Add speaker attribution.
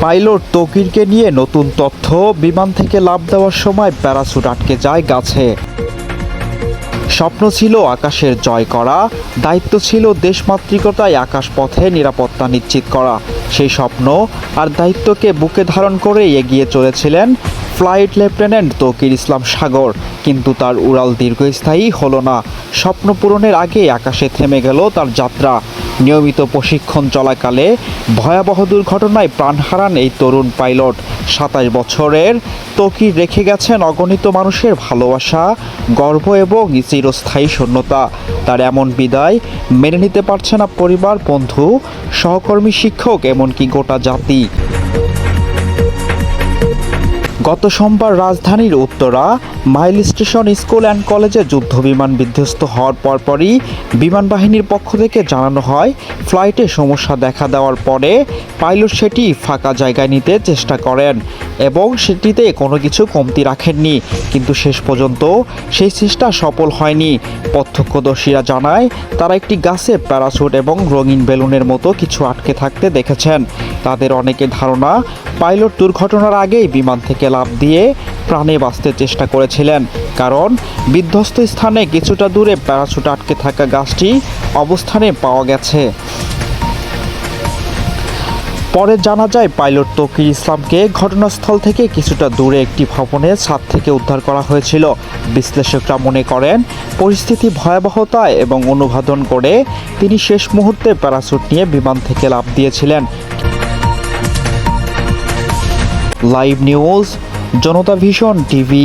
Speaker 1: Pilot তকিরকে নিয়ে নতুন তথ্য, বিমান থেকে লাভ দেওয়ার সময় প্যারাসুট আটকে যায় গাছে। স্বপ্ন ছিল আকাশের জয় করা, দায়িত্ব ছিল দেশমাতৃকতায় আকাশপথে নিরাপত্তা নিশ্চিত করা। সেই স্বপ্ন আর দায়িত্বকে বুকে ধারণ করে এগিয়ে চলেছিলেন ফ্লাইট লেফটেন্যান্ট তকির ইসলাম সাগর। কিন্তু তার উড়াল দীর্ঘস্থায়ী হলো না। স্বপ্ন পূরণের আগে আকাশে থেমে গেল তার যাত্রা। নিয়মিত প্রশিক্ষণ চলাকালে ভয়াবহ দুর্ঘটনায় প্রাণ হারান এই তরুণ পাইলট। সাতাশ বছরের তকির রেখে গেছেন অগণিত মানুষের ভালোবাসা, গর্ব এবং চিরস্থায়ী শূন্যতা। তার এমন বিদায় মেনে নিতে পারছে না পরিবার, বন্ধু, সহকর্মী, শিক্ষক, এমনকি গোটা জাতি। গত সোমবার রাজধানীর Uttara mile station school and কলেজে যুদ্ধ বিমান বিধ্বস্ত হওয়ার পরপরই বিমান বাহিনীর পক্ষ থেকে জানানো হয়, ফ্লাইটে সমস্যা দেখা দেওয়ার পরে পাইলট সেটি ফাঁকা জায়গায় নিতে চেষ্টা করেন এবং সেটিতে কোনো কিছু কমতি রাখেননি। কিন্তু শেষ পর্যন্ত সেই চেষ্টা সফল হয়নি। প্রত্যক্ষদর্শীরা জানায়, তারা একটি গাছে প্যারাসুট এবং রঙিন বেলুনের মতো কিছু আটকে থাকতে দেখেছেন। তাদের অনেকে ধারণা, পাইলট দুর্ঘটনার আগেই বিমান থেকে লাফ দিয়ে প্রাণে বাঁচতে চেষ্টা করেছিলেন। কারণ বিধ্বস্ত স্থানে কিছুটা দূরে প্যারাসুট আটকে থাকা গাছটি অবস্থানে পাওয়া গেছে। পরে জানা যায়, পাইলট তকির ইসলামকে ঘটনাস্থল থেকে কিছুটা দূরে একটি ভবনের ছাদ থেকে উদ্ধার করা হয়েছিল। বিশ্লেষকরা মনে করেন, পরিস্থিতি ভয়াবহতায় এবং অনুবাদন করে তিনি শেষ মুহূর্তে প্যারাসুট নিয়ে বিমান থেকে লাফ দিয়েছিলেন। Live news Janata vision TV